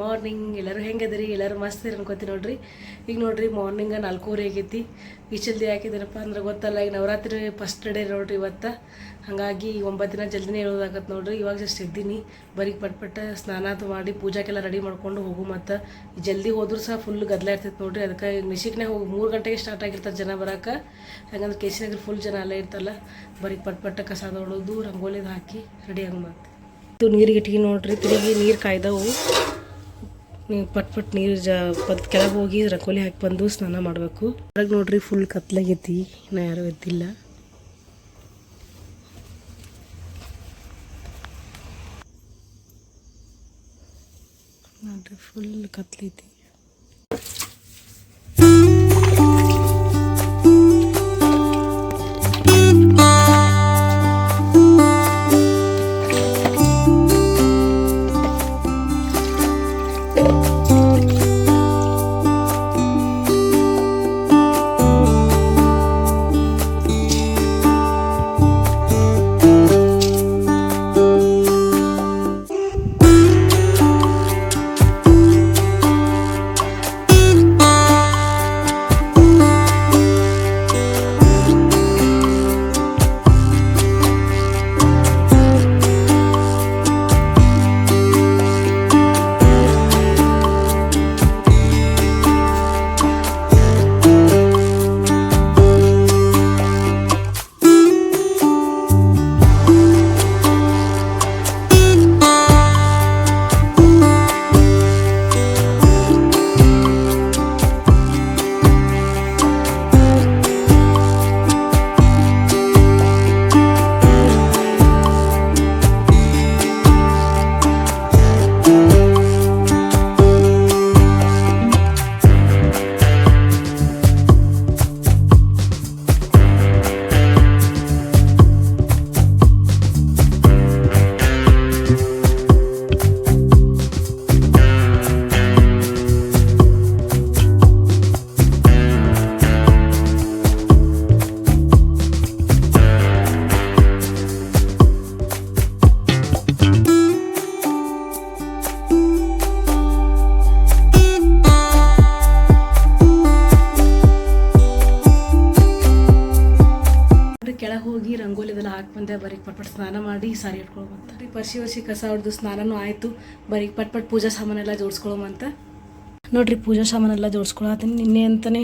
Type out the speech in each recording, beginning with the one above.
Morning ಎಲ್ಲರೂ ಹೆಂಗದಿರಿ ಎಲ್ಲರೂ ಮಸ್ತ್ ಇರಿ ಅನ್ಕೋತಿ ನೋಡ್ರಿ. ಈಗ ನೋಡ್ರಿ ಮಾರ್ನಿಂಗ ನಾಲ್ಕೂವರೆ ಆಗೈತಿ. ಈ ಜಲ್ದಿ ಹಾಕಿದ್ದೀನಪ್ಪ ಅಂದ್ರೆ ಗೊತ್ತಲ್ಲ, ಈಗ ನವರಾತ್ರಿ ಫಸ್ಟ್ ಡೇ ನೋಡ್ರಿ ಇವತ್ತು. ಹಾಗಾಗಿ ಒಂಬತ್ತು ದಿನ ಜಲ್ದಿನೇ ಹೇಳೋದಾಗತ್ತೆ ನೋಡ್ರಿ. ಇವಾಗ ಜಸ್ಟ್ ಎದ್ದೀನಿ. ಬರೀಗ್ ಪಟ್ ಪಟ್ಟ ಸ್ನಾನ ಅದು ಮಾಡಿ ಪೂಜಾಕ್ಕೆಲ್ಲ ರೆಡಿ ಮಾಡ್ಕೊಂಡು ಹೋಗು ಮತ್ತು. ಜಲ್ದಿ ಹೋದ್ರೂ ಸಹ ಫುಲ್ ಗದ್ದಲ ಇರ್ತೈತೆ ನೋಡ್ರಿ. ಅದಕ್ಕೆ ನಿಶಿಕ್ನೇ ಹೋಗಿ ಮೂರು ಗಂಟೆಗೆ ಸ್ಟಾರ್ಟ್ ಆಗಿರ್ತಾರೆ ಜನ ಬರೋಕೆ. ಹಂಗಂದ್ರೆ ಕೇಸಿನಾಗ ಫುಲ್ ಜನ ಅಲ್ಲೇ ಇರ್ತಲ್ಲ ಬರೀ ಪಟ್ ಪಟ್ಟ ಕಸ ತೊಳೋದು ರಂಗೋಲಿದು ಹಾಕಿ ರೆಡಿ ಆಗೋ ಮತ್ತು ಇದು ನೀರಿಗೆ ಇಟ್ಟಿ ನೋಡ್ರಿ, ತಿರುಗಿ ನೀರು ಕಾಯ್ದವು. ನೀವು ಪಟ್ ಪಟ್ ನೀರು ಜ ಪದ್ ಕೆಳಗೆ ಹೋಗಿ ರಂಗೋಲಿ ಹಾಕಿ ಬಂದು ಸ್ನಾನ ಮಾಡಬೇಕು. ಹೊರಗೆ ನೋಡ್ರಿ ಫುಲ್ ಕತ್ಲಾಗೈತಿ. ನಾ ಯಾರೂ ಎದ್ದಿಲ್ಲ. ನೋಡ್ರಿ ಫುಲ್ ಕತ್ಲೈತಿ. ಸ್ನಾನ ಮಾಡಿ ಸಾರಿ ಇಟ್ಕೊಳ್ಬಂತ ರೀ ಪರ್ಸಿ ವರ್ಷಿ ಕಸ ಹೊಡೆದು ಸ್ನಾನನೂ ಆಯಿತು. ಬರೀ ಪಟ್ ಪಟ್ ಪೂಜಾ ಸಾಮಾನೆಲ್ಲ ಜೋಡಿಸ್ಕೊಳಮಂತ. ನೋಡ್ರಿ ಪೂಜಾ ಸಾಮಾನೆಲ್ಲ ಜೋಡಿಸ್ಕೊಳತ್ತೀನಿ ನಿನ್ನೆ ಅಂತಲೇ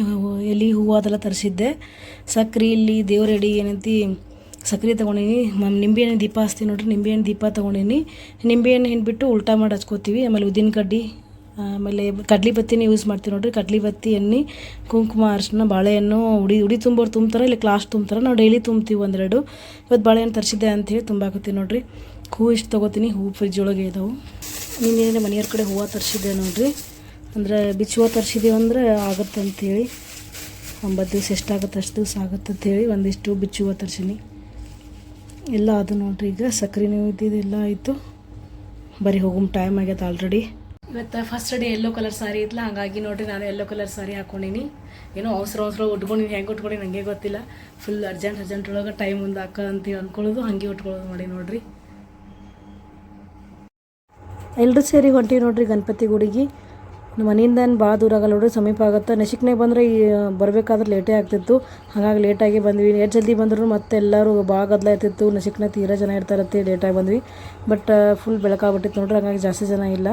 ಎಲ್ಲಿ ಹೂವು ಅದೆಲ್ಲ ತರಿಸಿದ್ದೆ. ಸಕ್ರೆ ಇಲ್ಲಿ ದೇವ್ರ ಎಡಿ ಏನಂತಿ ಸಕ್ರೆ ತೊಗೊಂಡೀನಿ. ನಿಂಬೆ ನಿಂಬೆಹಣ್ಣು ದೀಪ ಹಚ್ತೀನಿ ನೋಡ್ರಿ ನಿಂಬೆಹಣ್ಣು ದೀಪ ತೊಗೊಂಡೀನಿ. ನಿಂಬೆಹಣ್ಣು ಹಿಂಡ್ಬಿಟ್ಟು ಉಲ್ಟಾ ಮಾಡಿ ಹಚ್ಕೋತೀವಿ. ಆಮೇಲೆ ಉದ್ದಿನ ಕಡ್ಡಿ ಆಮೇಲೆ ಕಡ್ಲಿ ಬತ್ತಿನ ಯೂಸ್ ಮಾಡ್ತೀವಿ ನೋಡ್ರಿ. ಕಡ್ಲಿ ಬತ್ತಿ, ಎಣ್ಣೆ, ಕುಂಕುಮ ಅರಿಶಿನ ಬಾಳೆಹಣ್ಣು ಉಡಿ ಉಡಿ ತುಂಬೋರು ತುಂಬ್ತಾರೆ, ಇಲ್ಲ ಕ್ಲಾಸ್ ತುಂಬ್ತಾರೆ. ನಾವು ಡೈಲಿ ತುಂಬ್ತೀವಿ ಒಂದೆರಡು. ಇವತ್ತು ಬಾಳೆಹಣ್ಣು ತರಿಸಿದ್ದೆ ಅಂತೇಳಿ ತುಂಬಾಕತ್ತೀನಿ ನೋಡ್ರಿ. ಹೂ ಇಷ್ಟು ತೊಗೋತೀನಿ. ಹೂ ಫ್ರಿಜ್ ಒಳಗೆ ಇದಾವೆ. ನಿನ್ನೆ ಮನೆಯವ್ರ ಕಡೆ ಹೂವು ತರಿಸಿದ್ದೆ ನೋಡ್ರಿ. ಅಂದ್ರೆ ಬಿಚ್ಚು ಹೂವು ತರಿಸಿದ್ದೀವಿ ಅಂದ್ರೆ ಆಗುತ್ತೆ ಅಂಥೇಳಿ ಒಂಬತ್ತು ದಿವಸ ಎಷ್ಟಾಗುತ್ತೆ ಅಷ್ಟು ದಿವಸ ಆಗುತ್ತೆ ಅಂಥೇಳಿ ಒಂದಿಷ್ಟು ಬಿಚ್ಚು ಹೂವು ತರಿಸೀನಿ. ಎಲ್ಲ ಅದು ನೋಡ್ರಿ ಈಗ. ಸಕ್ಕರೆ ಇದ್ದಿದ್ದು ಎಲ್ಲ ಆಯಿತು. ಬರೀ ಹೋಗೋಮ್ ಟೈಮ್ ಆಗ್ಯದ ಆಲ್ರೆಡಿ ಇವತ್ತು first day yellow colour sari ಇತ್ತಲ್ಲ, ಹಾಗಾಗಿ ನೋಡಿರಿ ನಾನು ಎಲ್ಲೋ ಕಲರ್ ಸಾರಿ ಹಾಕೊಂಡಿನಿ. ಏನೋ ಅವಸರ ಅವಸರ ಉಟ್ಕೊಂಡಿನಿ, ಹೆಂಗೆ ಉಟ್ಕೊಂಡಿನಿ ನನಗೆ ಗೊತ್ತಿಲ್ಲ. ಫುಲ್ ಅರ್ಜೆಂಟ್ ಅರ್ಜೆಂಟ್ ಒಳಗೆ ಟೈಮ್ ಒಂದು ಹಾಕ ಅಂತೀವಿ ಅಂದ್ಕೊಳ್ಳೋದು ಹಾಗೆ ಉಟ್ಕೊಳ್ಳೋದು ಮಾಡಿ ನೋಡಿರಿ. ಎಲ್ಲರೂ ಸೇರಿ ಹೊಂಟೀವಿ ನೋಡಿರಿ ಗಣಪತಿ ಗುಡಿಗೆ. ಮನೆಯಿಂದ ಏನು ಭಾಳ ದೂರ ಆಗಲ್ಲ ನೋಡಿರಿ, ಸಮೀಪ ಆಗುತ್ತೆ. ನಶಿಕ್ನಾಗ ಬಂದರೆ ಈ, ಬರಬೇಕಾದ್ರೆ ಲೇಟೇ ಆಗ್ತಿತ್ತು. ಹಾಗಾಗಿ ಲೇಟಾಗಿ ಬಂದ್ವಿ. ಎಷ್ಟು ಜಲ್ದಿ ಬಂದರೂ ಮತ್ತೆ ಎಲ್ಲರೂ ಭಾಳ ಗದ್ದಲ ಇರ್ತಿತ್ತು ನಶಿಕ್ನಾಗ ತೀರಾ ಜನ ಇರ್ತಾರತ್ತೆ ಲೇಟಾಗಿ ಬಂದ್ವಿ. ಬಟ್ ಫುಲ್ ಬೆಳಕಾಗ್ಬಿಟ್ಟಿತ್ತು ನೋಡ್ರಿ, ಹಾಗಾಗಿ ಜಾಸ್ತಿ ಜನ ಇಲ್ಲ.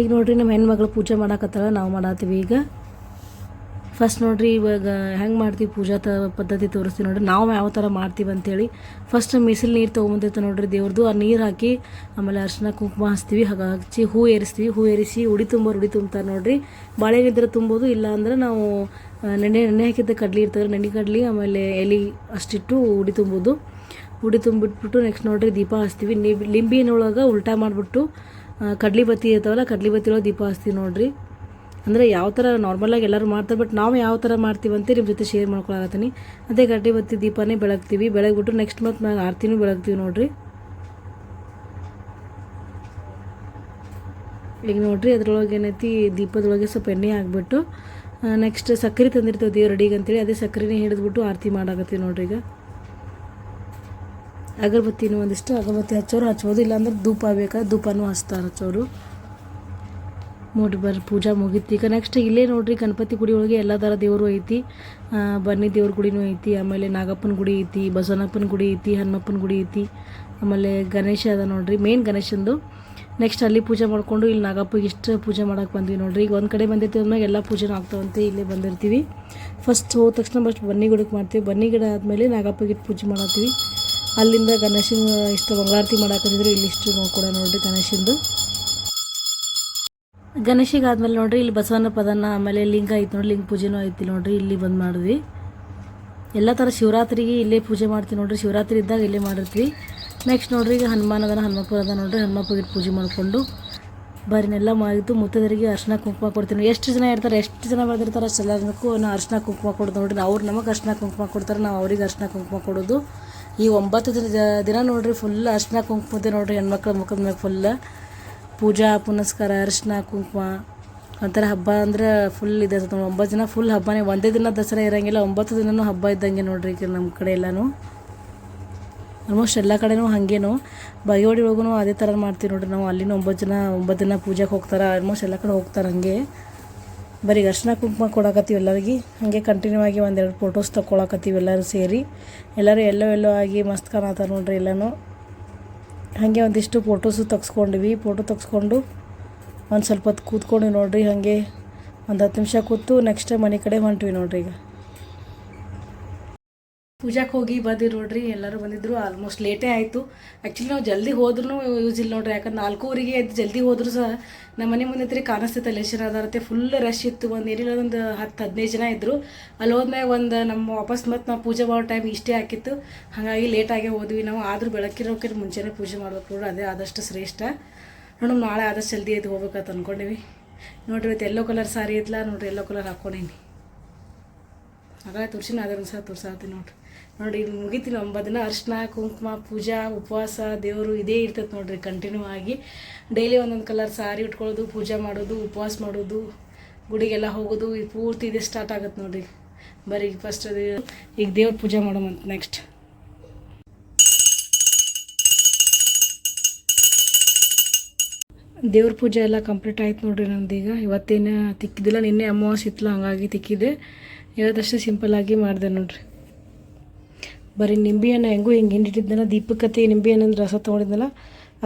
ಈಗ ನೋಡ್ರಿ ನಮ್ಮ ಹೆಣ್ಮಗಳು ಪೂಜೆ ಮಾಡಾಕತ್ತಾಳ, ನಾವು ಮಾಡತ್ತೀವಿ ಈಗ. ಫಸ್ಟ್ ನೋಡ್ರಿ ಇವಾಗ ಹೆಂಗೆ ಮಾಡ್ತೀವಿ ಪೂಜಾ ತ, ಪದ್ಧತಿ ತೋರಿಸ್ತೀವಿ ನೋಡ್ರಿ. ನಾವು ಯಾವ ಥರ ಮಾಡ್ತೀವಿ ಅಂತೇಳಿ ಫಸ್ಟ್ ಮಿಸಿಲು ನೀರು ತೊಗೊಂಬಂದಿರ್ತ ನೋಡ್ರಿ ದೇವ್ರದ್ದು ಆ ನೀರು ಹಾಕಿ ಆಮೇಲೆ ಅರ್ಶಿನ ಕುಂಕುಮ ಹಚ್ತೀವಿ. ಹಾಗೆ ಹಚ್ಚಿ ಹೂ ಏರಿಸ್ತೀವಿ. ಹೂ ಏರಿಸಿ ಉಡಿ ತುಂಬೋರು ಉಡಿ ತುಂಬ್ತಾರೆ ನೋಡ್ರಿ. ಬಾಳೆಗಿದ್ರೆ ತುಂಬೋದು, ಇಲ್ಲ ಅಂದ್ರೆ ನಾವು ನೆನೆ ನೆನೆ ಹಾಕಿದ್ದ ಕಡ್ಲಿ ಇರ್ತವೆ ನೆನೆ ಕಡ್ಲಿ, ಆಮೇಲೆ ಎಲೆ ಅಷ್ಟಿಟ್ಟು ಉಡಿ ತುಂಬೋದು. ಉಡಿ ತುಂಬಿಟ್ಬಿಟ್ಟು ನೆಕ್ಸ್ಟ್ ನೋಡ್ರಿ ದೀಪ ಹಚ್ತೀವಿ. ನಿಂಬಿನೊಳಗೆ ಉಲ್ಟಾ ಮಾಡಿಬಿಟ್ಟು ಕಡ್ಲಿ ಬತ್ತಿ ಇರ್ತಾವಲ್ಲ, ಕಡ್ಲಿ ಬತ್ತಿರೋ ದೀಪ ಹಚ್ತೀವಿ ನೋಡ್ರಿ. ಅಂದರೆ ಯಾವ ಥರ ನಾರ್ಮಲಾಗಿ ಎಲ್ಲರೂ ಮಾಡ್ತಾರೆ ಬಟ್ ನಾವು ಯಾವ ಥರ ಮಾಡ್ತೀವಿ ಅಂತ ನಿಮ್ಮ ಜೊತೆ ಶೇರ್ ಮಾಡ್ಕೊಳಕತ್ತೀನಿ. ಅದೇ ಕಡ್ಲಿ ಬತ್ತಿ ದೀಪನೇ ಬೆಳಗ್ತೀವಿ. ಬೆಳಗ್ಬಿಟ್ಟು ನೆಕ್ಸ್ಟ್ ಮತ್ತೆ ನಾನು ಆರ್ತಿನೂ ಬೆಳಗ್ತೀವಿ ನೋಡ್ರಿ. ಈಗ ನೋಡ್ರಿ, ಅದ್ರೊಳಗೆ ಏನೈತಿ, ದೀಪದೊಳಗೆ ಸ್ವಲ್ಪ ಎಣ್ಣೆ ಹಾಕ್ಬಿಟ್ಟು ನೆಕ್ಸ್ಟ್ ಸಕ್ಕರೆ ತಂದಿರ್ತೀವಿ ದೇವ್ರ ಅಡಿಗೆ ಅಂತೇಳಿ, ಅದೇ ಸಕ್ಕರೆನೇ ಹಿಡಿದ್ಬಿಟ್ಟು ಆರತಿ ಮಾಡಾಕತ್ತೀವಿ ನೋಡ್ರಿ ಈಗ. ಅಗರಬತ್ತಿನೂ ಒಂದಿಷ್ಟು, ಅಗರಬತ್ತಿ ಹಚ್ಚೋರು ಹಚ್ಬೋದು, ಇಲ್ಲಾಂದ್ರೆ ಧೂಪ ಬೇಕಾ ಧೂಪನೂ ಹಚ್ತಾರೆ ಹಚ್ಚೋರು. ನೋಡಿ ಬರ್ರಿ ಪೂಜಾ ಮುಗೀತಿ. ಈಗ ನೆಕ್ಸ್ಟ್ ಇಲ್ಲೇ ನೋಡ್ರಿ, ಗಣಪತಿ ಗುಡಿ ಒಳಗೆ ಎಲ್ಲ ಥರ ದೇವರು ಐತಿ. ಬನ್ನಿ ದೇವ್ರ ಗುಡಿನೂ ಐತಿ, ಆಮೇಲೆ ನಾಗಪ್ಪನ ಗುಡಿ ಐತಿ ಬಸವನಪ್ಪನ ಗುಡಿ ಐತಿ, ಹನುಮಪ್ಪನ ಗುಡಿ ಐತಿ. ಆಮೇಲೆ ಗಣೇಶ ಅದ ನೋಡ್ರಿ ಮೇನ್ ಗಣೇಶಂದು. ನೆಕ್ಸ್ಟ್ ಅಲ್ಲಿ ಪೂಜೆ ಮಾಡಿಕೊಂಡು ಇಲ್ಲಿ ನಾಗಪ್ಪಗೆ ಇಷ್ಟು ಪೂಜೆ ಮಾಡೋಕ್ಕೆ ಬಂದ್ವಿ ನೋಡ್ರಿ. ಈಗ ಒಂದು ಕಡೆ ಬಂದಿರ್ತೀವಿ ಅಂದಮೇಲೆ ಎಲ್ಲ ಪೂಜೆನೂ ಆಗ್ತಾವಂತೆ, ಇಲ್ಲೇ ಬಂದಿರ್ತೀವಿ. ಫಸ್ಟ್ ಹೋದ ತಕ್ಷಣ ಫಸ್ಟ್ ಬನ್ನಿ ಗಿಡಕ್ಕೆ ಮಾಡ್ತೀವಿ. ಬನ್ನಿ ಗಿಡ ಆದಮೇಲೆ ನಾಗಪ್ಪಗೆ ಪೂಜೆ ಮಾಡತ್ತೀವಿ. ಅಲ್ಲಿಂದ ಗಣೇಶನ ಇಷ್ಟು ಮಂಗಳಾರತಿ ಮಾಡಾಕತ್ತಿದ್ರು ಇಲ್ಲಿ ಇಷ್ಟು ಕೂಡ ನೋಡ್ರಿ ಗಣೇಶಂದು. ಗಣೇಶಿಗೆ ಆದ್ಮೇಲೆ ನೋಡ್ರಿ, ಇಲ್ಲಿ ಬಸವನ ಪದನ, ಆಮೇಲೆ ಲಿಂಗ ಐತಿ ನೋಡ್ರಿ, ಲಿಂಗ ಪೂಜೆನೂ ಐತಿ ನೋಡ್ರಿ, ಇಲ್ಲಿ ಬಂದು ಮಾಡಿದ್ವಿ. ಎಲ್ಲ ಥರ ಶಿವರಾತ್ರಿಗೆ ಇಲ್ಲೇ ಪೂಜೆ ಮಾಡ್ತೀವಿ ನೋಡ್ರಿ, ಶಿವರಾತ್ರಿ ಇದ್ದಾಗ ಇಲ್ಲೇ ಮಾಡಿರ್ತೀವಿ. ನೆಕ್ಸ್ಟ್ ನೋಡ್ರಿ, ಈಗ ಹನುಮಾನ್ ಅದನ, ಹನುಮಪ್ಪ ಅದ ನೋಡ್ರಿ ಹನುಮಪ್ಪಗೆ ಪೂಜೆ ಮಾಡಿಕೊಂಡು ಬರೀನೆಲ್ಲ ಮಾಡಿದ್ದು ಮುತ್ತದರಿಗೆ ಅರ್ಶಿನ ಕುಂಕುಮ ಕೊಡ್ತೀನಿ ಎಷ್ಟು ಜನ ಇರ್ತಾರೆ, ಎಷ್ಟು ಜನ ಬರ್ದಿರ್ತಾರೆ ಅಷ್ಟು ಎಲ್ಲರಿಗೂ ನಾ ಅರ್ಶಿನ ಕುಂಕುಮ ಕೊಡೋದು ನೋಡ್ರಿ. ಅವ್ರು ನಮಗೆ ಅರ್ಶಿನ ಕುಂಕುಮ ಕೊಡ್ತಾರೆ, ನಾವು ಅವ್ರಿಗೆ ಅರ್ಶಿನ ಕುಂಕುಮ ಕೊಡೋದು. ಈ ಒಂಬತ್ತು ದಿನ ದಿನ ನೋಡ್ರಿ ಫುಲ್ ಅರ್ಶಿನ ಕುಂಕುಮದ ನೋಡ್ರಿ ಹೆಣ್ಮಕ್ಳ ಮುಖದ ಮ್ಯಾಗ ಫುಲ್ ಪೂಜಾ, ಪುನಸ್ಕಾರ, ಅರಿಶಿನ, ಕುಂಕುಮ. ಒಂಥರ ಹಬ್ಬ ಅಂದ್ರೆ ಫುಲ್ ಇದೆ ಒಂಬತ್ತು ದಿನ ಫುಲ್ ಹಬ್ಬನೇ. ಒಂದೇ ದಿನ ದಸರಾ ಇರೋಂಗಿಲ್ಲ, ಒಂಬತ್ತು ದಿನನೂ ಹಬ್ಬ ಇದ್ದಂಗೆ ನೋಡ್ರಿ ಈಗ ನಮ್ಮ ಕಡೆ ಎಲ್ಲನೂ. ಆಲ್ಮೋಸ್ಟ್ ಎಲ್ಲ ಕಡೆನೂ ಹಾಗೇನು. ಬಯೋಡಿ ಒಳಗೂ ಅದೇ ಥರ ಮಾಡ್ತೀವಿ ನೋಡ್ರಿ ನಾವು. ಅಲ್ಲಿನೂ ಒಂಬತ್ತು ಜನ ಒಂಬತ್ತು ದಿನ ಪೂಜೆಗೆ ಹೋಗ್ತಾರೆ. ಆಲ್ಮೋಸ್ಟ್ ಎಲ್ಲ ಕಡೆ ಹೋಗ್ತಾರೆ ಹಾಗೆ. ಬರೀ ಅರ್ಶಿನ ಕುಂಕುಮ ಕೊಡಕತ್ತೀವಿ ಎಲ್ಲರಿಗೆ. ಹಾಗೆ ಕಂಟಿನ್ಯೂ ಆಗಿ ಒಂದೆರಡು ಫೋಟೋಸ್ ತಗೊಳಕತ್ತೀವಿ ಎಲ್ಲರೂ ಸೇರಿ. ಎಲ್ಲರೂ ಎಲ್ಲೋ ಎಲ್ಲೋ ಆಗಿ ಮಸ್ತ್ ಕಾಣತ್ತಾರ ನೋಡ್ರಿ ಎಲ್ಲನೂ. ಹಾಗೆ ಒಂದಿಷ್ಟು ಫೋಟೋಸು ತೆಗ್ಸ್ಕೊಂಡಿವಿ ಫೋಟೋ ತೆಗ್ಸ್ಕೊಂಡು ಒಂದು ಸ್ವಲ್ಪ ಹೊತ್ತು ಕೂತ್ಕೊಂಡು ನೋಡ್ರಿ ಹಾಗೆ ಒಂದು ಹತ್ತು ನಿಮಿಷ ಕೂತು ನೆಕ್ಸ್ಟ್ ಮನೆ ಕಡೆ ಹೊಂಟ್ವಿ ನೋಡ್ರಿ ಈಗ. ಪೂಜಾಕ್ಕೆ ಹೋಗಿ ಬಂದಿರು ನೋಡ್ರಿ, ಎಲ್ಲರೂ ಬಂದಿದ್ರು ಆಲ್ಮೋಸ್ಟ್ ಲೇಟೇ ಆಯಿತು. ಆ್ಯಕ್ಚುಲಿ ನಾವು ಜಲ್ದಿ ಹೋದ್ರೂ ಯೂಸ್ ಇಲ್ಲ ನೋಡ್ರಿ, ಯಾಕಂದ್ರೆ ನಾಲ್ಕೂವರೆಗೆ ಎದ್ದು ಜಲ್ದಿ ಹೋದ್ರು ಸಹ ನಮ್ಮ ಮನೆ ಮುಂದೆ ಹತ್ರ ಕಾಣಿಸ್ತೈತೆ ಅಲ್ಲಿ ಅದರತ್ತೆ ಫುಲ್ ರಶ್ ಇತ್ತು. ಒಂದು ಏನಿಲ್ಲ, ಒಂದು ಹತ್ತು ಹದಿನೈದು ಜನ ಇದ್ದರು ಅಲ್ಲಿ ಹೋದ್ಮ್ಯಾಗ ಒಂದು ನಮ್ಮ ವಾಪಸ್ ಮತ್ತೆ ನಾವು ಪೂಜೆ ಮಾಡೋ ಟೈಮ್ ಇಷ್ಟೇ ಹಾಕಿತ್ತು ಹಾಗಾಗಿ ಲೇಟಾಗೆ ಹೋದ್ವಿ ನಾವು. ಆದರೂ ಬೆಳಕಿರೋಕೆ ಮುಂಚೆನೇ ಪೂಜೆ ಮಾಡ್ಬೇಕು ನೋಡ್ರಿ, ಅದೇ ಆದಷ್ಟು ಶ್ರೇಷ್ಠ. ನೋಡಮ್ ನಾಳೆ ಆದಷ್ಟು ಜಲ್ದಿ ಎದ್ದು ಹೋಗ್ಬೇಕಂತ ಅಂದ್ಕೊಂಡಿವಿ ನೋಡ್ರಿ, ಇವತ್ತು ಎಲ್ಲೋ ಕಲರ್ ಸಾರಿ ಐತ್ಲ ನೋಡ್ರಿ ಎಲ್ಲೋ ಕಲರ್ ಹಾಕ್ಕೊಂಡೀನಿ ಹಾಗಾಗಿ ತುರ್ಸಿನ ಅದೊಂದು ಸಹ ತುರ್ಸಾತೀನಿ ನೋಡ್ರಿ. ನೋಡಿ, ಇಲ್ಲಿ ಮುಗಿತೀನಿ ಒಂಬತ್ತು ಅರ್ಶಿನ, ಕುಂಕುಮ, ಪೂಜಾ, ಉಪವಾಸ, ದೇವರು ಇದೇ ಇರ್ತೈತೆ ನೋಡ್ರಿ ಕಂಟಿನ್ಯೂ ಆಗಿ. ಡೈಲಿ ಒಂದೊಂದು ಕಲರ್ ಸಾರಿ ಉಟ್ಕೊಳ್ಳೋದು, ಪೂಜೆ ಮಾಡೋದು, ಉಪವಾಸ ಮಾಡೋದು, ಗುಡಿಗೆಲ್ಲ ಹೋಗೋದು ಇದು ಪೂರ್ತಿ ಇದೆ ಸ್ಟಾರ್ಟ್ ಆಗುತ್ತೆ ನೋಡ್ರಿ. ಬರೀ ಫಸ್ಟ್ ಅದು, ಈಗ ದೇವ್ರ ಪೂಜೆ ಮಾಡೋಮಂತ ನೆಕ್ಸ್ಟ್ ದೇವ್ರ ಪೂಜೆ ಎಲ್ಲ ಕಂಪ್ಲೀಟ್ ಆಯ್ತು ನೋಡ್ರಿ ನಂದೀಗ ಇವತ್ತೇನು ತಿಕ್ಕಿದ್ದಿಲ್ಲ ನಿನ್ನೆ ಅಮಾವಾಸ್ಯೆ ಇತ್ತಲ್ಲ, ಹಂಗಾಗಿ ತಿಕ್ಕಿದೆ. ಇವತ್ತಷ್ಟು ಆಗಿ ಮಾಡಿದೆ ನೋಡ್ರಿ. ಬರೀ ನಿಂಬೆಹಣ್ಣು ಹೆಂಗೂ ಹಿಂಗೆ ಹಿಂಡಿಟ್ಟಿದ್ದೆನ ನಿಂಬೆ ನಿಂಬೆಹಣ್ಣಿನ ರಸ ತೊಗೊಂಡಿದ್ದೆನಲ್ಲ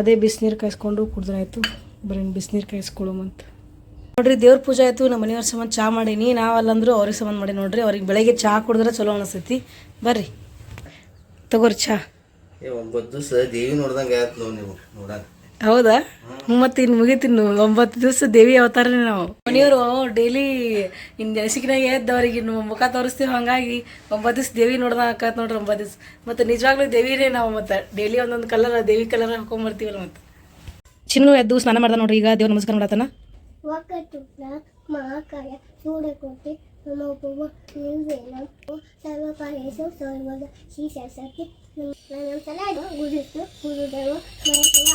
ಅದೇ ಬಿಸಿನೀರು ಕಾಯಿಸ್ಕೊಂಡು ಕುಡಿದ್ರಾಯ್ತು. ಬರೀ ಬಿಸಿನೀರು ಕಾಯಿಸ್ಕೊಳ್ಳೋಮಂತ ನೋಡ್ರಿ, ದೇವ್ರ ಪೂಜೆ ಆಯಿತು ನಮ್ಮ ಮನೆಯವ್ರ ಸಂಬಂಧ ಚಾ ಮಾಡೀನಿ. ನಾವಲ್ಲಂದ್ರೂ ಅವ್ರಿಗೆ ಸಂಬಂಧ ಮಾಡಿ ನೋಡ್ರಿ, ಅವ್ರಿಗೆ ಬೆಳಗ್ಗೆ ಚಹಾ ಕುಡಿದ್ರೆ ಚಲೋ ಅನಿಸ್ತೈತಿ ಬರ್ರಿ. ತಗೋರಿ ಚಹಾ ದಿವಸ ದೇವಿ ನೋಡ್ದಂಗೆ ಆಯ್ತು ನೋಡಿ ನೀವು, ನೋಡಾಕ. ಹೌದಾ? ಮತ್ತೆ ಇನ್ನು ಮುಗಿತೀನಿ ಒಂಬತ್ತು ದಿವಸ ದೇವಿ ಅವತಾರನೇ ನಾವು. ಮನೆಯವರು ಡೈಲಿ ಇನ್ನು ನೆನಸಿಕಿನಾಗ ಎದ್ದವ್ರಿಗೆ ಇನ್ನು ಮುಖ ತೋರಿಸ್ತೀವಿ ಹಂಗಾಗಿ ಒಂಬತ್ತು ದಿವಸ ದೇವಿ ನೋಡ್ದ ಹಾಕತ್ ನೋಡ್ರಿ ಒಂಬತ್ತು ದಿವಸ. ಮತ್ತೆ ನಿಜವಾಗ್ಲೂ ದೇವಿನೇ ನಾವು ಮತ್ತೆ. ಡೈಲಿ ಒಂದೊಂದು ಕಲರ್ ದೇವಿ ಕಲರ್ ಹಾಕೊಂಬರ್ತೀವಲ್ಲ ಮತ್ತೆ. ಚಿನ್ನು ಎದ್ದು ಸ್ನಾನ ಮಾಡ್ದ ನೋಡ್ರಿ, ಈಗ ದೇವ್ರ ನಮಸ್ಕಾರ ಮಾಡತನ. ಮಹಾಕಾಯ ಸರ್ವದ ನಮಸ್ಕಾರ. ಗುರುತು ಗುರುದೇವ ಮಹೇಶ್ವರ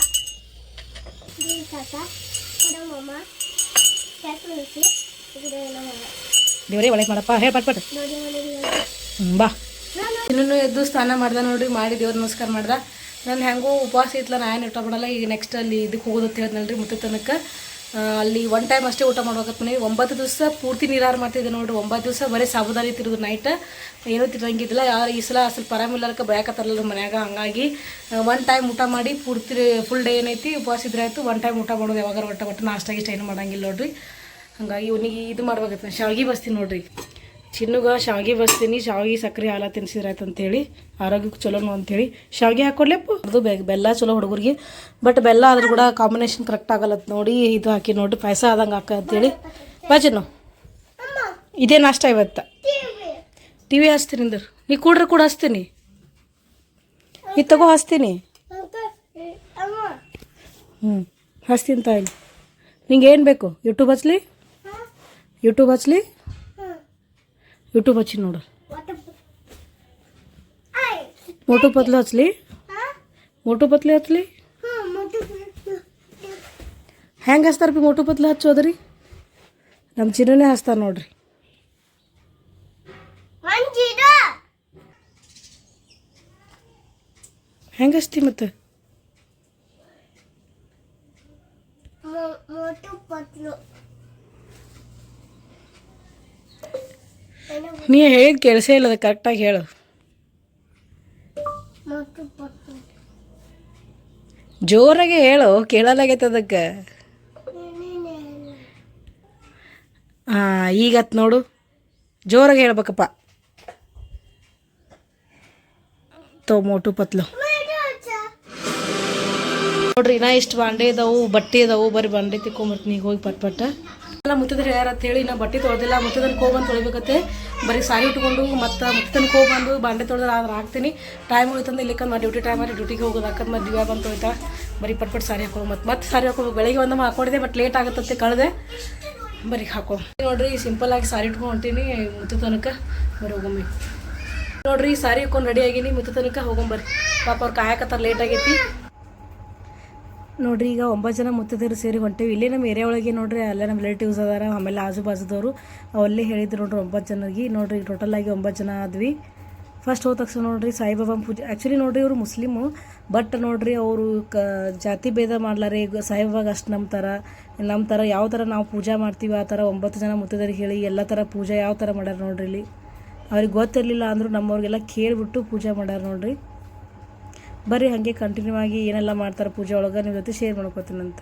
ದೇವರೇ, ಒಳಗೆ ಮಾಡಪ್ಪ. ಹೇಳಿ ಬಾ. ಇನ್ನೂ ಎದ್ದು ಸ್ನಾನ ಮಾಡ್ದ ನೋಡ್ರಿ, ಮಾಡಿ ದೇವ್ರ ನಮಸ್ಕಾರ ಮಾಡ್ದ. ನಾನು ಹೆಂಗೋ ಉಪವಾಸ ಇತ್ತಲ್ಲ, ನಾನು ಮಾಡಲ್ಲ ಈಗ ನೆಕ್ಸ್ಟ್ ಅಲ್ಲಿ ಇದಕ್ಕೆ ಹೋಗೋದು ಅಂತ ಹೇಳಿದ್ನಲ್ರಿ ಮುತ್ತ ತನಕ ಅಲ್ಲಿ ಒನ್ ಟೈಮ್ ಅಷ್ಟೇ ಊಟ ಮಾಡ್ಬೇಕತ್ ಮನೆ ಒಂಬತ್ತು ದಿವಸ ಪೂರ್ತಿ ನೀರಾರು ಮಾಡ್ತಿದ್ದೆ ನೋಡ್ರಿ ಒಂಬತ್ತು ದಿವಸ ಬರೀ ಸಾಬುದಾರಿ ತಿರುದು ನೈಟ್ ಏನೂ ತಿನ್ನಂಗಿದ್ದಿಲ್ಲ ಯಾರು ಈ ಸಲ ಸ್ವಲ್ಪ ಆರಾಮಿಲ್ಲಕ ಬಯಕತ್ತಾರಲ್ಲ ಮನ್ಯಾಗ. ಹಂಗಾಗಿ ಒನ್ ಟೈಮ್ ಊಟ ಮಾಡಿ ಪೂರ್ತಿ ಫುಲ್ ಡೇ ಏನೈತಿ, ಉಪವಾಸ ಇದ್ರೆ ಆಯ್ತು. ಒನ್ ಟೈಮ್ ಊಟ ಮಾಡೋದು ಯಾವಾಗ ಒಟ್ಟ ಒಟ್ಟು ನಾಷ್ಟ ಗಿಷ್ಟ ಏನು ಮಾಡಂಗಿಲ್ಲ ನೋಡ್ರಿ. ಹಂಗಾಗಿ ಇವನಿಗೆ ಇದು ಮಾಡ್ಬೇಕತ್ತ ನಾನು ಶಾವಿಗೆ ಬಸ್ತೀನಿ ನೋಡ್ರಿ. ಚಿನ್ನುಗ ಶಾವಿಗೆ ಬಸ್ತೀನಿ, ಶಾವಿಗೆ ಸಕ್ಕರೆ ಹಾಲ ತಿನ್ಸಿದ್ರೆ ಆಯ್ತು ಅಂತೇಳಿ, ಆರೋಗ್ಯಕ್ಕೆ ಚಲೋನು ಅಂತೇಳಿ ಶಾವಿಗೆ ಹಾಕೊಡ್ಲೇಪ್ಪ ಅದು ಬೆಲ್ಲ ಚಲೋ ಹುಡುಗರಿಗೆ. ಬಟ್ ಬೆಲ್ಲ ಆದ್ರೂ ಕೂಡ ಕಾಂಬಿನೇಷನ್ ಕರೆಕ್ಟ್ ಆಗಲ್ಲತ್ ನೋಡಿ ಇದು ಹಾಕಿ ನೋಡಿ, ಪಾಯಸ ಆದಂಗೆ ಹಾಕ ಅಂತೇಳಿ. ಬಾ ಚಿನ್ನು. ಇದೇ ನಾಷ್ಟ ಇವತ್ತು. ಟಿ ವಿ ಹಚ್ತೀನಿ ಅಂದ್ರೆ. ನೀ ಕೂಡ್ರೆ ಕೂಡ ಹಚ್ತೀನಿ. ಇದು ತಗೋ ಹಚ್ತೀನಿ. ಹ್ಞೂ ಹಚ್ತೀನಿ ತಾಯಿ. ನಿಂಗೆ ಏನು ಬೇಕು? ಯೂಟ್ಯೂಬ್ ಹಚ್ಲಿ? ಯೂಟ್ಯೂಬ್ ಹಚ್ಲಿ? ಯೂಟ್ಯೂಬ್ ಹಚ್ಚಿ ನೋಡು. ಮೋಟು ಪತ್ಲು ಹಚ್ಲಿ? ಮೋಟು ಪತ್ಲಿ ಹಚ್ಲಿ? ಹೆಂಗೆ ಹಚ್ತಾರೆ ಬಿ ಮೋಟು ಪತ್ಲು ಹಚ್ಚೋದ್ರಿ? ನಮ್ಮ ಚಿನ್ನನೇ ಹಚ್ತಾರೆ ನೋಡ್ರಿ. ಹೆಂಗೆ ಹೆಂಗಸ್ತಿ ಮತ್ತು ಮೊ- ಮೊಟ್ಟು ಪತ್ಲು ಏನು ನೀ ಹೇಳಿದ ಕೆಲಸೇ ಇಲ್ಲ, ಅದು ಕರೆಕ್ಟಾಗಿ ಹೇಳು. ಜೋರಾಗೆ ಹೇಳು, ಕೇಳಲಾಗೈತೆ ಅದಕ್ಕೆ. ಹಾಂ ಈಗತ್ ನೋಡು. ಜೋರಾಗಿ ಹೇಳ್ಬೇಕಪ್ಪ. ತೋ, ಮೋಟು ಪತ್ಲು. ನೋಡ್ರಿ, ಇನ್ನ ಇಷ್ಟು ಬಾಂಡೆ ಇದಾವು, ಬಟ್ಟೆ ಇದಾವು, ಬರೀ ಬಾಂಡೆ ತಿಕ್ಕೊಂಬರ್ತೀನಿ ಈಗ ಹೋಗಿ ಪಟ್ಪಟ್ಟ ಎಲ್ಲ ಮುತ್ತಿದ್ರೆ ಅಂತ ಹೇಳಿ ನಾ ಬಟ್ಟೆ ತೊಳೆದಿಲ್ಲ, ಮುತ್ತದನ್ ಬಂದು ತೊಳಿಬೇಕತ್ತೆ. ಬರೀ ಸಾರಿ ಉಟ್ಕೊಂಡು, ಮತ್ತು ಮುತ್ತದನ್ ಬಂದು ಬಾಂಡೆ ತೊಳೆದ್ರೆ ಆದ್ರೆ ಹಾಕ್ತೀನಿ. ಟೈಮ್ ಉಳಿತಂದು ಇಲ್ಲಿ ನಾ ಡ್ಯೂಟಿ ಟೈಮ್ ಮಾಡಿ ಡ್ಯೂಟಿಗೆ ಹೋಗೋದು ಹಾಕದ್ ಮತ್ತೆ ದಿವ್ಯಾ ಬಂದು ತೊಳಿತಾ. ಬರೀ ಪಟ್ ಪಟ್ ಸಾರಿ ಹಾಕೋ ಮತ್ತೆ ಮತ್ತೆ ಸಾರಿ ಹಾಕೋ ಬೆಳಿಗ್ಗೆ ಒಂದಮ್ಮ ಹಾಕೊಂಡಿದ್ದೆ, ಬಟ್ ಲೇಟ್ ಆಗುತ್ತಂತೆ ಕಳೆದೆ. ಬರೀ ಹಾಕೋ. ನೋಡ್ರಿ ಸಿಂಪಲ್ ಆಗಿ ಸಾರಿ ಇಟ್ಕೊಂಡು ಹೊಂಟೀನಿ ಮುತ್ತು ತನಕ ಬರೀ ಹೋಗಮ್ಮಿ. ನೋಡ್ರಿ, ಸಾರಿ ಹಾಕೊಂಡು ರೆಡಿ ಆಗಿನಿ ಮುತ್ತು ತನಕ ಹೋಗೊಂಬರ್ರಿ ಪಾಪ ಅವ್ರು ಕಾಯಕತ್ತಾರ ಲೇಟ್ ಆಗೈತಿ. ನೋಡ್ರಿ, ಈಗ ಒಂಬತ್ತು ಜನ ಮುತ್ತದರು ಸೇರಿ ಹೊಂಟೇವಿ. ಇಲ್ಲೇ ನಮ್ಮ ಏರಿಯಾ ಒಳಗೆ ನೋಡ್ರಿ, ಅಲ್ಲೇ ನಮ್ಮ ರಿಲೇಟಿವ್ಸ್ ಅದಾರ, ಆಮೇಲೆ ಆಜು ಬಾಜುದವರು ಅವಲ್ಲೇ ಹೇಳಿದ್ರು ನೋಡ್ರಿ ಒಂಬತ್ತು ಜನರಿಗೆ. ನೋಡ್ರಿ ಟೋಟಲ್ ಆಗಿ ಒಂಬತ್ತು ಜನ ಆದ್ವಿ. ಫಸ್ಟ್ ಹೋದ ತಕ್ಷಣ ನೋಡ್ರಿ, ಸಾಯಿಬಾಬಾ ಪೂಜೆ. ಆ್ಯಕ್ಚುಲಿ ನೋಡ್ರಿ, ಇವರು ಮುಸ್ಲಿಮು. ಬಟ್ ನೋಡ್ರಿ, ಅವರು ಕ, ಜಾತಿ ಭೇದ ಮಾಡ್ಲಾರೆ ಈಗ ಸಾಯಿಬಾಬಾಗ ಅಷ್ಟು ನಮ್ಮ ಥರ ನಮ್ಮ ಥರ ಯಾವ ಥರ ನಾವು ಪೂಜೆ ಮಾಡ್ತೀವಿ, ಆ ಥರ ಒಂಬತ್ತು ಜನ ಮುತ್ತದರಿಗೆ ಹೇಳಿ, ಎಲ್ಲ ಥರ ಪೂಜೆ ಯಾವ ಥರ ಮಾಡ್ಯಾರ ನೋಡ್ರಿ ಇಲ್ಲಿ. ಅವ್ರಿಗೆ ಗೊತ್ತಿರಲಿಲ್ಲ ಅಂದರೂ ನಮ್ಮವ್ರಿಗೆಲ್ಲ ಕೇಳಿಬಿಟ್ಟು ಪೂಜೆ ಮಾಡ್ಯಾರ ನೋಡ್ರಿ. ಬರ್ರಿ ಹಾಗೆ ಕಂಟಿನ್ಯೂ ಆಗಿ ಏನೆಲ್ಲ ಮಾಡ್ತಾರೆ ಪೂಜೆ ಒಳಗೆ ನಿಮ್ಮ ಜೊತೆ ಶೇರ್ ಮಾಡ್ಕೋತೀನಂತ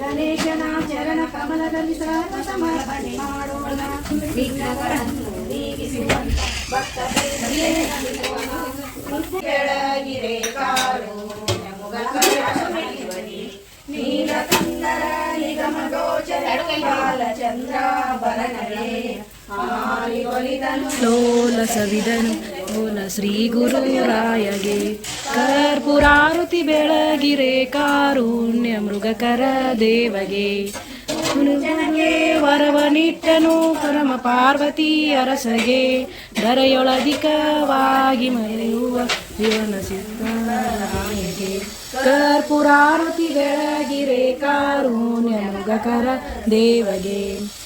ಗಣೇಶನ ಚರಣ ಕಮಲದಲ್ಲಿ ಸರ್ವ ಸಮರ್ಪಣೆ ಮಾಡೋಣ ವಿಘ್ನಗಳನ್ನು ನೀಗಿಸುವಂತ ಭಕ್ತ ಕೆಳಗಿರೆ ಕಾರು ನೀಲಕಂದರ ನಿಗಮ ಗೋಚರ ಬಾಲಚಂದ್ರ ಬರನಡೆ ಹಾರಿ ಒಲಿದನು ಲೋಲ ಸವಿದನು ಲೋಲ ಶ್ರೀ ಗುರುರಾಯಗೆ. ಕರ್ಪುರಾರುತಿ ಬೆಳಗಿರೆ ಕಾರುಣ್ಯ ಮೃಗಕರ ದೇವಗೆ. ವರವ ವರವನಿಟ್ಟನು ಪರಮ ಪಾರ್ವತಿ ಅರಸಗೆ. ದರೆಯೊಳಧಿಕವಾಗಿ ಮರೆಯುವ ಶಿವನ ಸಿದ್ಧರಾಯಗೆ. ಕರ್ಪುರಾರುತಿ ಬೆಳಗಿರೆ ಕಾರುಣ್ಯ ಮೃಗಕರ ದೇವಗೆ.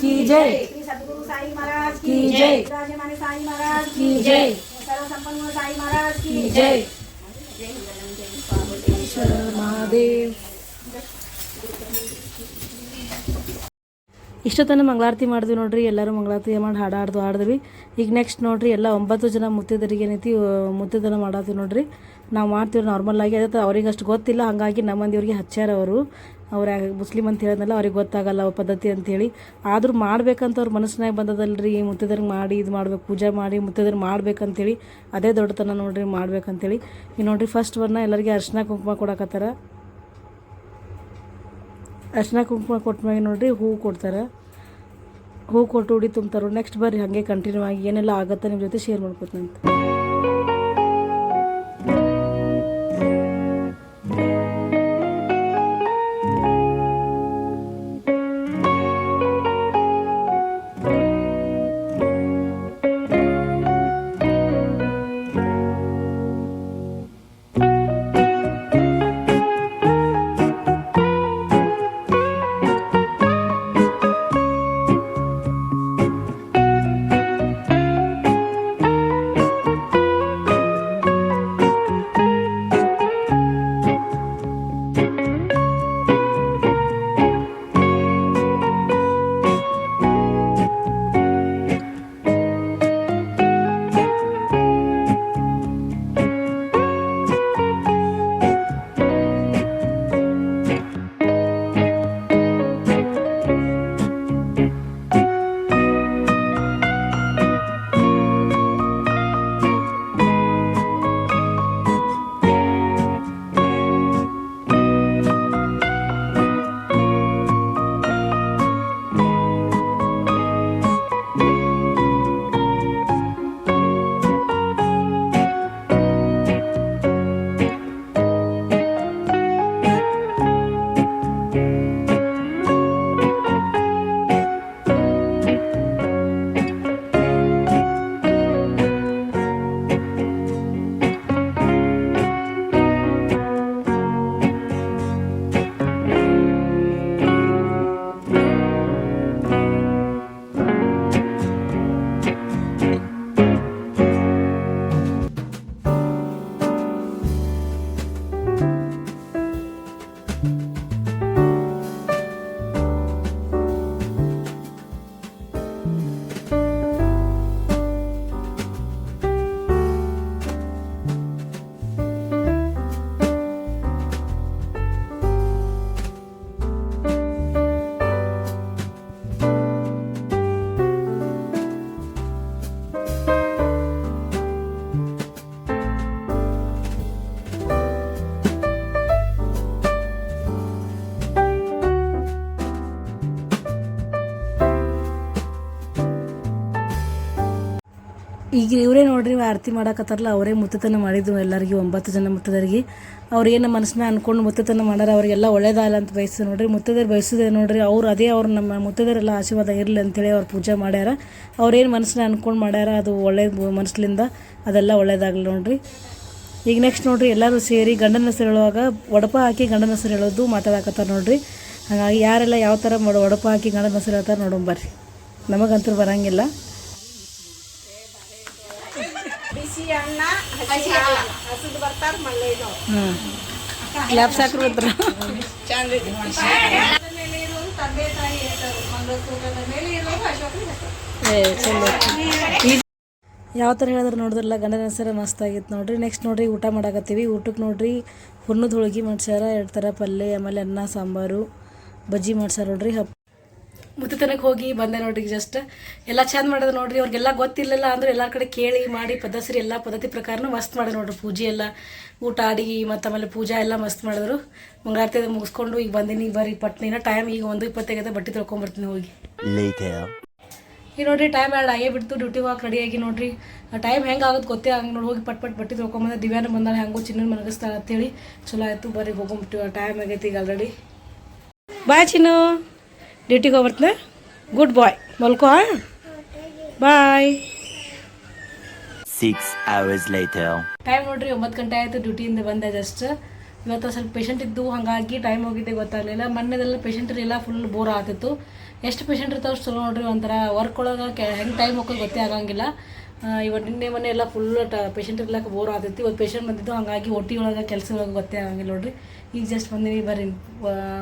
की जय सद्गुरु साई महाराज की जय राजमाने साई महाराज की जय सर्व संपन्न साई महाराज की की जय ईश्वर महादेव ಇಷ್ಟೊತ್ತನ ಮಂಗಳಾರತಿ ಮಾಡಿದ್ವಿ ನೋಡ್ರಿ ಎಲ್ಲರೂ ಮಂಗಳಾರತಿ ಮಾಡಿ ಹಾಡು ಹಾಡ್ದು ಹಾಡಿದ್ವಿ ಈಗ ನೆಕ್ಸ್ಟ್ ನೋಡ್ರಿ ಎಲ್ಲ ಒಂಬತ್ತು ಜನ ಮುತ್ತಿದರಿಗೆ ಏನೈತಿ ಮುತ್ತಿದನ ಮಾಡತ್ತೀವಿ ನೋಡ್ರಿ ನಾವು ಮಾಡ್ತೀವಿ ನಾರ್ಮಲ್ ಆಗಿ ಅದೇ ಅವ್ರಿಗೆ ಅಷ್ಟು ಗೊತ್ತಿಲ್ಲ ಹಾಗಾಗಿ ನಮ್ಮ ಮಂದಿಯವ್ರಿಗೆ ಹಚ್ಚಾರ ಅವರು ಅವ್ರು ಮುಸ್ಲಿಮ್ ಅಂತ ಹೇಳಿದ್ನಲ್ಲ, ಅವ್ರಿಗೆ ಗೊತ್ತಾಗಲ್ಲ ಅವ್ರ ಪದ್ಧತಿ ಅಂತೇಳಿ ಆದರೂ ಮಾಡ್ಬೇಕಂತ ಅವ್ರ ಮನಸ್ಸಿನಾಗ ಬಂದದಲ್ರಿ ಮುತ್ತೈದರಿಗೆ ಮಾಡಿ, ಇದು ಮಾಡ್ಬೇಕು, ಪೂಜೆ ಮಾಡಿ ಮುತ್ತೈದರಿಗೆ ಮಾಡ್ಬೇಕಂತೇಳಿ ಅದೇ ದೊಡ್ಡತನ ನೋಡ್ರಿ ಮಾಡ್ಬೇಕಂತೇಳಿ ಈಗ ನೋಡ್ರಿ ಫಸ್ಟ್ ಬರ್ನ ಎಲ್ಲರಿಗೆ ಅರ್ಶಿನ ಕುಂಕುಮ ಕೊಡಕತ್ತಾರ. ಅರ್ಶಿನ ಕುಂಕುಮ ಕೊಟ್ಟ ನೋಡ್ರಿ ಹೂವು ಕೊಡ್ತಾರೆ. ಹೂ ಕೊಟ್ಟು ಉಡಿ ತುಂಬ್ತಾರೆ. ನೆಕ್ಸ್ಟ್ ಬರ್ರಿ, ಹಾಗೆ ಕಂಟಿನ್ಯೂ ಆಗಿ ಏನೆಲ್ಲ ಆಗುತ್ತೆ ನಿಮ್ಮ ಜೊತೆ ಶೇರ್ ಮಾಡ್ಕೊತಂತ ಈಗ ಇವರೇ ನೋಡ್ರಿ ಆರತಿ ಮಾಡಕತ್ತಾರಲ್ಲ, ಅವರೇ ಮುತ್ತತನ ಮಾಡಿದ್ದು ಎಲ್ಲರಿಗೂ, ಒಂಬತ್ತು ಜನ ಮುತ್ತದರಿಗೆ ಅವ್ರು ಏನು ಮನಸ್ಸನ್ನ ಅನ್ಕೊಂಡು ಮುತ್ತತನ ಮಾಡ್ಯಾರ ಅವರಿಗೆಲ್ಲ ಒಳ್ಳೇದಾಗಲ್ಲ ಅಂತ ಬಯಸ್ತಾರೆ ನೋಡ್ರಿ. ಮುತ್ತದರು ಬಯಸಿದೆ ನೋಡ್ರಿ, ಅವ್ರು ಅದೇ ಅವ್ರು ನಮ್ಮ ಮುತ್ತದರೆಲ್ಲ ಆಶೀರ್ವಾದ ಇರಲಿ ಅಂತೇಳಿ ಅವ್ರು ಪೂಜೆ ಮಾಡ್ಯಾರ. ಅವ್ರೇನು ಮನಸ್ಸನ್ನ ಅನ್ಕೊಂಡು ಮಾಡ್ಯಾರ, ಅದು ಒಳ್ಳೆ ಮನಸ್ಸಿನಿಂದ ಅದೆಲ್ಲ ಒಳ್ಳೇದಾಗಲಿ ನೋಡ್ರಿ. ಈಗ ನೆಕ್ಸ್ಟ್ ನೋಡ್ರಿ, ಎಲ್ಲರೂ ಸೇರಿ ಗಂಡನ ಹೆಸರು ಹೇಳುವಾಗ ಒಡಪ ಹಾಕಿ ಗಂಡನ ಹೆಸರು ಹೇಳೋದು ಮಾತಾಡಕತ್ತಾರ ನೋಡ್ರಿ. ಹಾಗಾಗಿ ಯಾರೆಲ್ಲ ಯಾವ ಥರ ಒಡಪ ಹಾಕಿ ಗಂಡನ ಹೆಸರು ಹೇಳ್ತಾರೆ ನೋಡೋಣ ಬರ್ರಿ. ನಮಗಂತೂ ಬರಂಗಿಲ್ಲ. ಬಿಸಿ ಅಣ್ಣ ಹಸಿ ಅಲ್ಲ ಹಸಿದು ಬರ್ತಾರ ಮಳ್ಳೇನು ಹಾಂ ಕ್ಲಾಪ್ಸ್ ಹಾಕಿರ್ಬೇಕ್ರ ಮೇಲೆ ಇರೋದು ತಂದೆ ತಾಯಿ ಹೆಸರು ಮಂಗಲಸೂತ್ರದ ಮೇಲೆ ಇರೋದು ಅಶೋಕನ ಹೆಸರು. ಯಾವ ಥರ ಹೇಳಿದ್ರೆ ನೋಡಿದ್ರಲ್ಲ ಗಂಡನ ಹೆಸರು ಮಸ್ತಾಗಿತ್ತು ನೋಡ್ರಿ. ನೆಕ್ಸ್ಟ್ ನೋಡ್ರಿ ಊಟ ಮಾಡಾಕತ್ತೀವಿ. ಊಟಕ್ಕೆ ನೋಡ್ರಿ ಹುಣ್ಣದ ಹೋಳಿಗೆ ಮಾಡ್ಸ್ಯಾರ ಎರಡು ಥರ ಪಲ್ಯ ಆಮೇಲೆ ಅನ್ನ ಸಾಂಬಾರು ಬಜ್ಜಿ ಮಾಡ್ಸ್ಯಾರ ನೋಡ್ರಿ. ಹಪ್ ಮುತ್ತತನಕ್ಕೆ ಹೋಗಿ ಬಂದೆ ನೋಡ್ರಿ ಜಸ್ಟ್ ಎಲ್ಲ ಚಂದ ಮಾಡೋದು ನೋಡ್ರಿ ಅವ್ರಿಗೆಲ್ಲ ಗೊತ್ತಿಲ್ಲಲ್ಲ ಅಂದ್ರೆ ಎಲ್ಲರ ಕಡೆ ಕೇಳಿ ಮಾಡಿ ಪದ್ಧತಿ ಎಲ್ಲ ಪದ್ಧತಿ ಪ್ರಕಾರನೂ ಮಸ್ತ್ ಮಾಡಿ ನೋಡ್ರಿ ಪೂಜೆ ಎಲ್ಲ. ಊಟ ಅಡಿಗೆ ಮತ್ತು ಆಮೇಲೆ ಪೂಜಾ ಎಲ್ಲ ಮಸ್ತ್ ಮಾಡಿದ್ರು. ಮಂಗಳಾರತಿ ಅದು ಮುಗಿಸ್ಕೊಂಡು ಈಗ ಬಂದೀನಿ ಬರ್ರಿ ಪಟ್ನಿನ ಟೈಮ್ ಈಗ ಒಂದು ಇಪ್ಪತ್ತೈದು ಬಟ್ಟೆ ತೊಳ್ಕೊಂಬರ್ತೀನಿ ಹೋಗಿ. ಈಗ ನೋಡ್ರಿ ಟೈಮ್ ಎರಡು ಆಗೇ ಬಿಡ್ತು ಡ್ಯೂಟಿ ಹೋಗಕ್ಕೆ ರೆಡಿಯಾಗಿ ನೋಡ್ರಿ. ಟೈಮ್ ಹೆಂಗೆ ಆಗುತ್ತೆ ಗೊತ್ತೇ ಹಂಗೆ ನೋಡಿ ಹೋಗಿ ಪಟ್ ಪಟ್ ಬಟ್ಟೆ ತೊಳ್ಕೊಂಬಂದ ದಿವ್ಯಾನ ಬಂದಾಳೆ ಹೆಂಗೋ ಚಿನ್ನ ಮನಗಿಸ್ತಾಳ ಅಂತೇಳಿ. ಚಲೋ ಆಯಿತು ಬರೀ ಹೋಗ್ಬಿಟ್ಟು ಟೈಮ್ ಆಗೈತಿ ಈಗ ಆಲ್ರೆಡಿ ಬಾಯ್ ಚಿನ್ನು. ಡ್ಯೂಟಿಗೆ ಹೋಗ್ಬರ್ತೀನಿ ಗುಡ್ ಬಾಯ್ ಮಲ್ಕೋ bye six hours later. Time ನೋಡ್ರಿ ಒಂಬತ್ತು ಗಂಟೆ ಆಯಿತು ಡ್ಯೂಟಿಯಿಂದ ಬಂದೆ ಜಸ್ಟ್ ಇವತ್ತು ಸ್ವಲ್ಪ ಪೇಷಂಟ್ ಇದ್ದು ಹಾಗಾಗಿ ಟೈಮ್ ಹೋಗಿದ್ದೆ ಗೊತ್ತಾಗಲಿಲ್ಲ. ಮೊನ್ನೆದೆಲ್ಲ ಪೇಷಂಟ್ ಇರಲಿಲ್ಲ ಫುಲ್ ಬೋರ್ ಆಗ್ತಿತ್ತು. ಎಷ್ಟು ಪೇಷಂಟ್ ಇರ್ತಾವೆ ಅಷ್ಟು ಚಲೋ ನೋಡ್ರಿ ಒಂಥರ ವರ್ಕ್ ಒಳಗೆ ಕೆ ಹೆಂಗೆ ಟೈಮ್ ಹೋಗೋದು ಗೊತ್ತೇ ಆಗಂಗಿಲ್ಲ. ಇವತ್ತು ನಿನ್ನೆ ಮೊನ್ನೆ ಎಲ್ಲ ಫುಲ್ ಟ ಪೇಷಂಟ್ ಇರ್ಲಕ್ಕೆ ಬೋರ್ ಆಗ್ತಿತ್ತು. ಇವತ್ತು ಪೇಷಂಟ್ ಬಂದಿದ್ದು ಹಾಗಾಗಿ ಒಟ್ಟಿ ಒಳಗೆ ಕೆಲಸ ಒಳಗೆ ಗೊತ್ತೇ ಆಗಂಗಿಲ್ಲ ನೋಡ್ರಿ. ಈಗ ಜಸ್ಟ್ ಬಂದೀನಿ ಬರ್ರಿ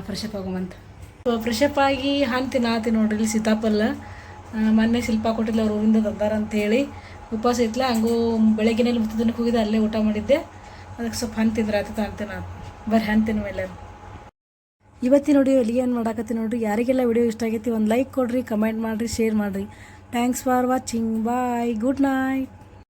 ಫ್ರೆಶ್ ಅಪ್ ಆಗೋಮಂತ. ಫ್ರೆಶ್ ಅಪ್ ಆಗಿ ಹಂತಿ ತಿನ್ನಾತಿ ನೋಡ್ರಿ ಆ, ಮೊನ್ನೆ ಶಿಲ್ಪ ಕೊಟ್ಟಿಲ್ಲ ಅವ್ರ ಊರಿಂದ ತಂದಾರ ಅಂತ ಹೇಳಿ ಉಪವಾಸ ಇತ್ತಲ್ಲ ಹಂಗೂ ಬೆಳಗ್ಗೆನೇ ಮುತ್ತದನಕ್ಕೆ ಹೋಗಿದ್ದೆ ಅಲ್ಲೇ ಊಟ ಮಾಡಿದ್ದೆ. ಅದಕ್ಕೆ ಸ್ವಲ್ಪ ಹಣ್ಣು ತಿಂದ್ರೆ ಆಯ್ತು ಅಂತ ನಾನು ಬರ್ರಿ ಹಂತಿನ ಮೇಲೆ ಇವತ್ತಿನ ನೋಡಿ ಎಲ್ಲಿ ಏನು ಮಾಡಾಕತ್ತಿ ನೋಡ್ರಿ ಯಾರಿಗೆಲ್ಲ ವಿಡಿಯೋ ಇಷ್ಟ ಆಗೈತಿ ಒಂದು ಲೈಕ್ ಕೊಡ್ರಿ ಕಮೆಂಟ್ ಮಾಡಿರಿ ಶೇರ್ ಮಾಡಿರಿ. Thanks for watching bye good night